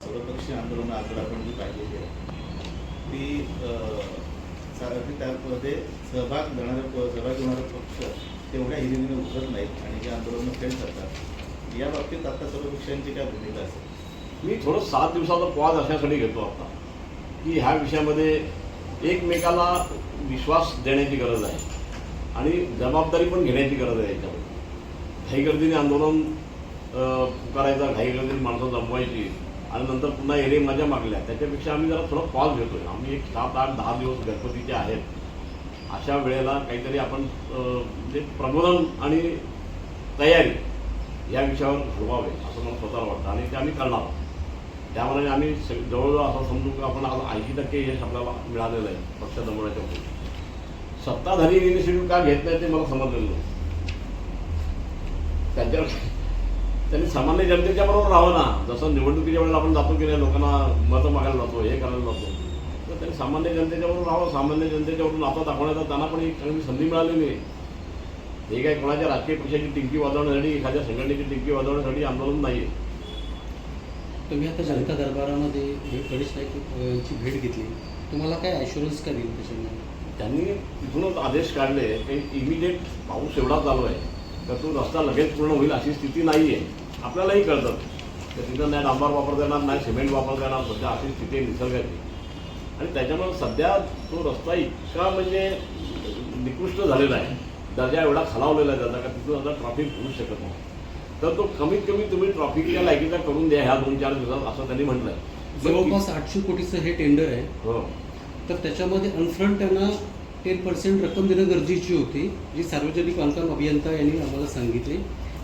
सर्वपक्षीय आंदोलन आज आपण जी पाहिलेली आहे ती अं, साधारण त्यामध्ये सहभाग घेणारे प- सहभाग घेणारे पक्ष तेवढ्या हिरिरीने उतरत नाहीत आणि हे आंदोलन फेल करतात. या बाबतीत आता सर्वपक्षांची काय भूमिका असेल? मी थोडं सात दिवसाचा पॉज अशासाठी घेतो आता की ह्या विषयामध्ये एकमेकाला विश्वास देण्याची गरज आहे आणि जबाबदारी पण घेण्याची गरज आहे याच्यामध्ये. घाईगर्दीने आंदोलन अं, पुकारायचं घाईगर्दीने माणसं जमवायची आणि नंतर पुन्हा एरे मजा मागल्या त्याच्यापेक्षा आम्ही जरा थोडं पॉज घेतोय. आम्ही एक सात आठ दहा दिवस गणपतीचे आहेत. अशा वेळेला काहीतरी आपण म्हणजे प्रबोधन आणि तयारी या विषयावर घडवावे असं मला स्वतःला वाटतं आणि ते आम्ही करणार आहोत. त्यामुळे आम्ही जवळजवळ असं समजू की आपण आज ऐंशी टक्के यश आपल्याला मिळालेलं आहे पक्ष दमवण्याच्या बाबतीत सत्ताधारी इनिशिएटिव्ह का घेत नाही ते मला समजलेलं नाही. त्यांच्यावर त्यांनी सामान्य जनतेच्या बरोबर राहावं ना. जसं निवडणुकीच्या वेळेला आपण जातो की नाही लोकांना मतं मागायला जातो हे करायला जातो. तर त्यांनी सामान्य जनतेच्या बरोबर राहावं सामान्य जनतेच्यावरून नातं दाखवण्याचा त्यांना पण एक चांगली संधी मिळालेली आहे हे काय कोणाच्या राजकीय पक्षाची टिंकी वाजवण्यासाठी एखाद्या संघटनेची टिंकी वाजवण्यासाठी आंदोलन नाही आहे तुम्ही आता जनता दरबारामध्ये गणेश नाईक यांची भेट घेतली. तुम्हाला काय ॲश्युरन्स काय दिली त्याच्यामध्ये? त्यांनी तिथूनच आदेश काढले की इमिडिएट पाऊस एवढा चालू आहे. तर तो रस्ता लगेच पूर्ण होईल अशी स्थिती नाही आहे आपल्यालाही कळतं. तर तिथं नाही डांबर वापरता येणार नाही सिमेंट वापरता येणार सध्या अशी स्थिती आहे निसर्गाची. आणि त्याच्यामुळे सध्या तो रस्ता इतका म्हणजे निकृष्ट झालेला आहे. दर्जा एवढा खालावलेला आहे त्याचा का तिथून आता ट्रॉफिक होऊ शकत नाही. तर तो कमीत कमी तुम्ही ट्रॉफिकच्या लायकीचा करून द्या ह्या दोन चार दिवसात असं त्यांनी म्हटलंय. जवळपास आठशे कोटीचं हे टेंडर आहे. हो. तर त्याच्यामध्ये अनफ्रंट त्यांना टेन पर्सेंट रक्कम देणं गरजेची होती. जी सार्वजनिक बांधकाम अभियंता यांनी आम्हाला सांगितले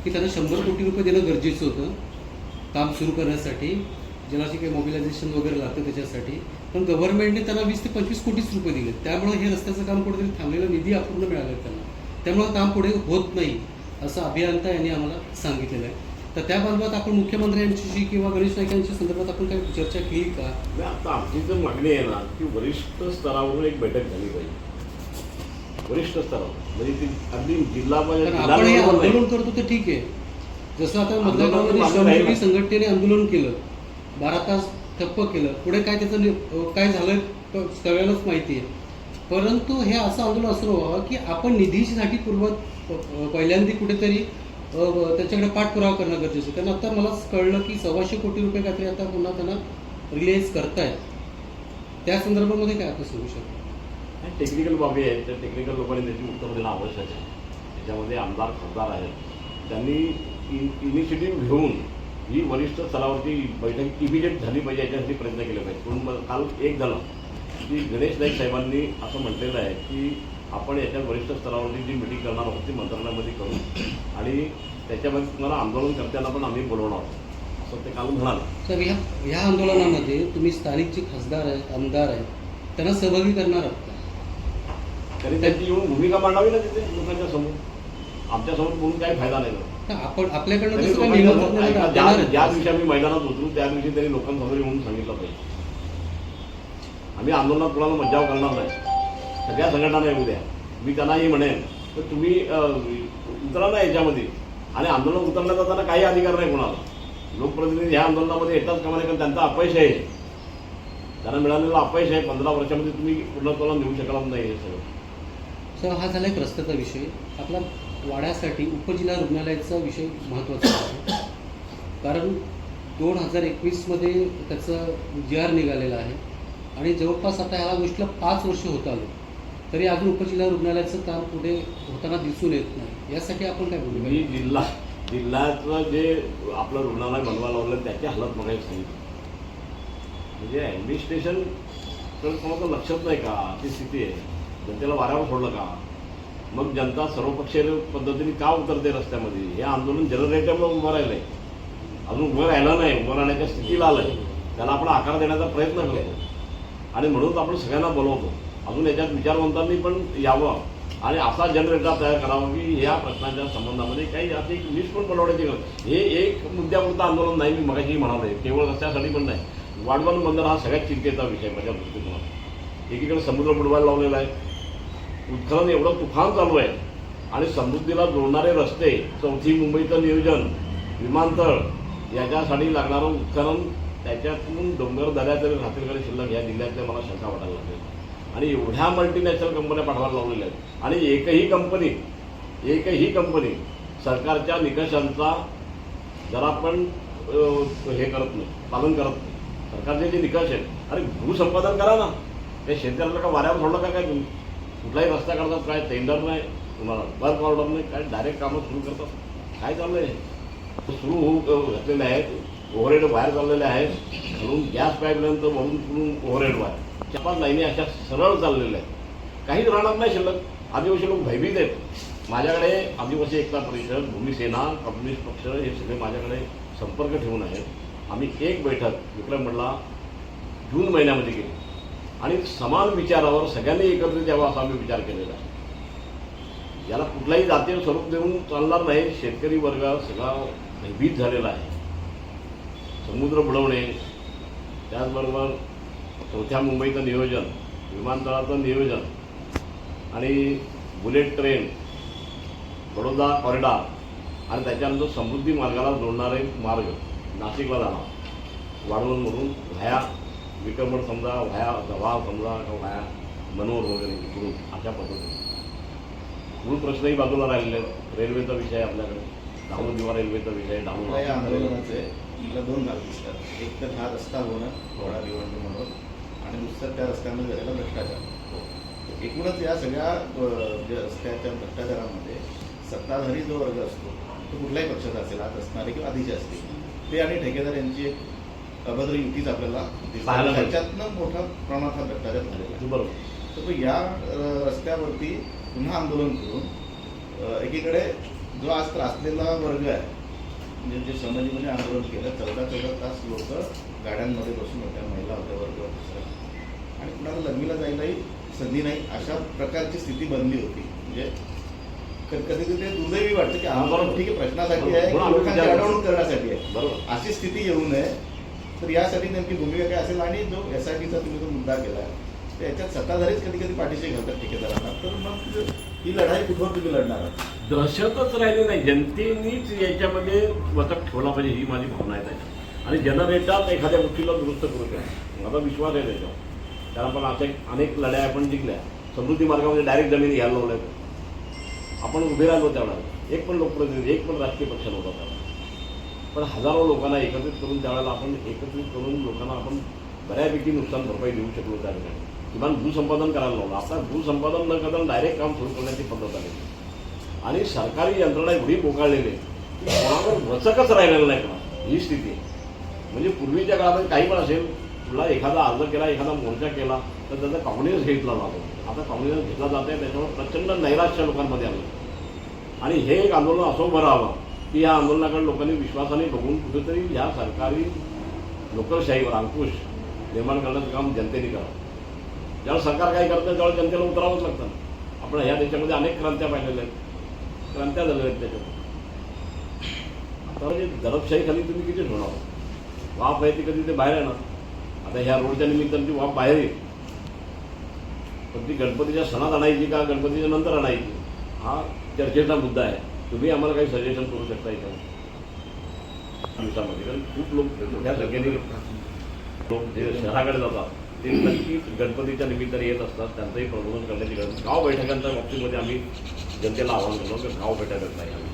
की त्यांना शंभर कोटी रुपये देणं गरजेचं होतं काम सुरू करण्यासाठी. ज्याला जे काही मोबिलायझेशन वगैरे लागतं त्याच्यासाठी. पण गव्हर्नमेंटने त्यांना वीस ते पंचवीस कोटीच रुपये दिले. त्यामुळे हे रस्त्याचं काम कुठेतरी थांबलेलं निधी अपूर्ण मिळाला त्यांना. त्यामुळं काम पुढे होत नाही असं अभियंता यांनी आम्हाला सांगितलेलं आहे. तर त्या बाबत आपण मुख्यमंत्र्यांशी किंवा गणेश नाईक यांच्या संदर्भात आपण काही चर्चा केली का? आता आमची जर मागणी आहे ना की वरिष्ठ स्तरावरून एक बैठक झाली पाहिजे. वरिष्ठ स्तरावर. म्हणजे ती अगदी जिल्हा जिल्हा आपण हे. आंदोलन करतो ते ठीक आहे. जसं आता श्रमजीवी राहिलं. संघटनेने आंदोलन केलं. बारा तास ठप्प केलं. पुढे काय त्याचं काय झालं तर सगळ्यांनाच माहिती आहे. परंतु हे असं आंदोलन असं व्हावं की आपण निधीसाठी पूर्व पहिल्यांदा कुठेतरी त्याच्याकडे पाठपुरावा करणं गरजेचं. कारण आता मला कळलं की सव्वाशे कोटी रुपये काहीतरी आता पुन्हा त्यांना रिलीज करतायत. त्या संदर्भामध्ये काय आता सांगू शकतो? आणि टेक्निकल बाबी आहेत त्या टेक्निकल लोकांनी त्याची उत्तर देणं आवश्यक आहे त्याच्यामध्ये आमदार खासदार आहेत. त्यांनी इनिशिएटिव्ह घेऊन ही वरिष्ठ स्तरावरती बैठक इमिजिएट झाली पाहिजे याच्यासाठी प्रयत्न केले पाहिजे. पण मग काल एक झालं. की गणेश नाईक साहेबांनी असं म्हटलेलं आहे की आपण याच्या वरिष्ठ स्तरावरती जी मिटिंग करणार आहोत ती मंत्रालयामध्ये करू. आणि त्याच्यामध्ये तुम्हाला आंदोलन करताना पण आम्ही बोलवणार आहोत. असं ते काल म्हणाले. तर ह्या ह्या आंदोलनामध्ये तुम्ही स्थानिक जे खासदार आहेत आमदार आहेत त्यांना सहभागी करणार आहात तरी त्यांची येऊन भूमिका मांडावी ना तिथे लोकांच्या समोर. आमच्यासमोर बोलून काही फायदा नाही आपण आपल्याकडनं ज्या दिवशी आम्ही मैदानात उतरू त्या दिवशी त्यांनी लोकांसमोर येऊन सांगितलं पाहिजे. आम्ही आंदोलनात कुणाला मज्जाव करणार नाही. सगळ्या संघटना येऊ द्या. मी त्यांनाही म्हणेन तर तुम्ही उतरा ना याच्यामध्ये. आणि आंदोलन उतरण्याचा त्यांना काही अधिकार नाही कोणाला. लोकप्रतिनिधी ह्या आंदोलनामध्ये येताच कामा नाही कारण त्यांचा अपयश आहे. त्यांना मिळालेलं अपयश आहे पंधरा वर्षामध्ये तुम्ही पूर्णत्वाला नेऊ शकणार नाही हे सगळं. तर हा झाला एक रस्त्याचा विषय. आपला वाड्यासाठी उपजिल्हा रुग्णालयाचा विषय महत्त्वाचा आहे. कारण दोन हजार एकवीसमध्ये त्याचं जी आर निघालेलं आहे. आणि जवळपास आता ह्या गोष्टीला पाच वर्ष होत आले. तरी अजून उपजिल्हा रुग्णालयाचं काम पुढे होताना दिसून येत नाही. यासाठी आपण काय बोलू? मी जिल्हा जिल्ह्याचं जे आपलं रुग्णालय बनवायला लावलं त्याची हालत बघायला सांगितली. म्हणजे ॲडमिनिस्ट्रेशन तर कोणाचं लक्षात नाही का? ती स्थिती आहे. जनतेला वाऱ्यावर सोडलं का? मग जनता सर्वपक्षीय पद्धतीने का उतरते रस्त्यामध्ये? हे आंदोलन जनरेटरमुळे उभं राहिलं आहे अजून उभं राहिलं नाही उभं राहण्याच्या स्थितीला आलं आहे त्याला आपण आकार देण्याचा प्रयत्न करतो आणि म्हणून आपण सगळ्यांना बोलवतो. अजून याच्यात विचारवंतांनी पण यावं. आणि असा जनरेटर तयार करावा की या प्रश्नाच्या संबंधामध्ये काही अशी एक लिस्ट पण बनवण्याची गरज. हे एक मुद्द्यापुरतं आंदोलन नाही मी मगाशी म्हणाले केवळ रस्त्यासाठी पण नाही. वाढवण बंदर हा सगळ्यात चिंतेचा विषय माझ्या दृष्टिकोनात. एकीकडे समुद्र बुडवायला लावलेला आहे. उत्खनन एवढं तुफान चालू आहे. आणि समृद्धीला जोडणारे रस्ते चौथी मुंबईचं नियोजन विमानतळ याच्यासाठी लागणारं उत्खनन त्याच्यातून डोंगर दऱ्या तरी राहतील शिल्लक? या जिल्ह्यातल्या मला शंका वाटायला लागेल. आणि एवढ्या मल्टीनॅशनल कंपन्या पाठवायला लावलेल्या आहेत. आणि एकही कंपनी एकही कंपनी सरकारच्या निकषांचा जरा पण हे करत नाही पालन करत नाही. सरकारचे जे निकष आहेत अरे भूसंपादन करा ना. ते शेतकऱ्याला का वाऱ्यावर सोडलं का काय तुम्ही? कुठलाही रस्ता करतात काय टेंडर नाही तुम्हाला वर्क ऑर्डर नाही काय डायरेक्ट कामं सुरू करतात. काय चाललंय? आहे सुरू होऊ घातलेले आहेत. ओव्हरहेड बाहेर चाललेले आहेत. म्हणून गॅस पाईपलाईन तर वरून पुरून ओव्हरहेड बाहेर चार पाच लाईनी अशा सरळ चाललेल्या आहेत. काहीच राहणार नाही शिल्लक. आदिवासी लोक भयभीत आहेत. माझ्याकडे आदिवासी एकता परिषद भूमिसेना कम्युनिस्ट पक्ष हे सगळे माझ्याकडे संपर्क ठेवून आहेत. आम्ही एक बैठक विक्रम मंडला जून महिन्यामध्ये केली. आणि समान विचारावर सगळ्यांनी एकत्रित यावा असा आम्ही विचार केलेला आहे. याला कुठलाही जातीय स्वरूप देऊन चालणार नाही. शेतकरी वर्ग सगळा भयभीत झालेला आहे. समुद्र बुडवणे त्याचबरोबर चौथ्या मुंबईचं नियोजन विमानतळाचं नियोजन आणि बुलेट ट्रेन बडोदा कॉरिडॉर आणि त्याच्यानंतर समृद्धी मार्गाला जोडणारे मार्ग. नाशिकला जाणार म्हणून व्हाया विक्रमण समजा व्हाया जव्हार समजा किंवा व्हाया मनोर वगैरे इकडून अशा पद्धतीने. मूळ प्रश्नही बाजूला राहिलेले आहेत. रेल्वेचा विषय आपल्याकडे. धामू दिवा रेल्वेचा विषय आंदोलनाचे मला दोन भाग दिसतात. एक तर हा रस्ता होणं थोडा भिवंडी म्हणून आणि दुसरं त्या रस्त्यामध्ये झालेला भ्रष्टाचार. एकूणच या सगळ्या ज्या रस्त्याच्या भ्रष्टाचारामध्ये सत्ताधारी जो वर्ग असतो तो कुठल्याही पक्षाचा असेल आज असणारे किंवा आधीचे असतील. ते आणि ठेकेदार यांची एक अभद्र युतीच आपल्याला दिसते. पाहायला मिळते. त्याच्यातनं मोठ्या प्रमाणात हा भ्रष्टाचार झालेला आहे. बरोबर. तर तो या अ, रस्त्यावरती पुन्हा आंदोलन करून अ, एकीकडे जो आज त्रासलेला वर्ग आहे म्हणजे जे समाजीमध्ये आंदोलन केलं चौदा चौदा तास लोक गाड्यांमध्ये बसून होत्या महिला होत्या वर्ग आणि कुणाला लग्नीला जायलाही संधी नाही अशा प्रकारची स्थिती बनली होती. म्हणजे क- कधी कधी ते दुर्दैवी वाटतं की आंदोलन ठीक आहे प्रश्नासाठी आहे लोकांची. अडवणूक करण्यासाठी आहे. बरोबर. अशी स्थिती येऊ नये. तर यासाठी नेमकी भूमिका काय असेल आणि जो एस आय टीचा तुम्ही जो मुद्दा केला तर याच्यात सत्ताधारीच कधी कधी पाठीशी घालतात ठेकेदारांना तर मग ही लढाई कुठवर तुम्ही लढणार आहात? दहशतच राहिली नाही. जनतेनीच याच्यामध्ये वचक ठेवला पाहिजे ही माझी भावना आहे त्याच्यात. आणि जनरेटात एखाद्या गोष्टीला दुरुस्त करू शकतो माझा विश्वास आहे त्याच्यावर. कारण आपण अशा अनेक लढाई आपण जिंकल्या. समृद्धी मार्गामध्ये डायरेक्ट जमीन घ्यायला लावल्या आपण उभे राहिलो त्यावेळेला एक पण लोकप्रतिनिधी एक पण राजकीय पक्ष नव्हता त्यावेळेला पण हजारो लोकांना एकत्रित करून त्यावेळेला आपण एकत्रित करून लोकांना आपण बऱ्यापैकी नुकसान भरपाई देऊ शकलो त्या ठिकाणी. किमान भूसंपादन करायला लावलं. आता भूसंपादन न करता डायरेक्ट काम सुरू करण्याची पद्धत आली. आणि सरकारी यंत्रणा एवढी बोकाळलेली आहे की कोणावर वचकच राहिलेलं नाही का ही स्थिती म्हणजे पूर्वीच्या काळात काही पण असेल तुला एखादा अर्ज केला एखादा मोर्चा केला तर त्याचा काँग्रेस घेतला जातो. आता काँग्रेस घेतला जात आहे त्याच्यावर प्रचंड नैराश्य लोकांमध्ये आलं. आणि हे एक आंदोलन असो बरं हवं की या आंदोलनाकडे लोकांनी विश्वासाने बघून कुठेतरी ह्या सरकारी लोकशाहीवर अंकुश निर्माण करण्याचं काम जनतेने करावं. ज्यावेळेस सरकार काही करतं त्यावेळेस जनतेला उतरावंच लागतं. आपण ह्या देशामध्ये अनेक क्रांत्या पाहिलेल्या आहेत. क्रांत्या झालेल्या आहेत त्याच्यात. आता म्हणजे दरबशाहीखाली तुम्ही किती ठेवणार? वाफ आहे ती कधी ते बाहेर येणार? आता ह्या रोडच्या निमित्तानं ती वाफ बाहेर येईल. पण ती गणपतीच्या सणात आणायची का गणपतीच्या नंतर आणायची? हा चर्चेचा मुद्दा आहे. तुम्ही आम्हाला काही सजेशन करू शकता इथं? दिवसामध्ये कारण खूप लोक मोठ्या संख्येने लोक जे शहराकडे जातात ते नक्कीच गणपतीच्या निमित्ताने येत असतात. त्यांचंही प्रबोधन करण्याची गरज गाव बैठकांच्या बाबतीमध्ये आम्ही जनतेला आवाहन करतो की गाव बैठक नाही आम्ही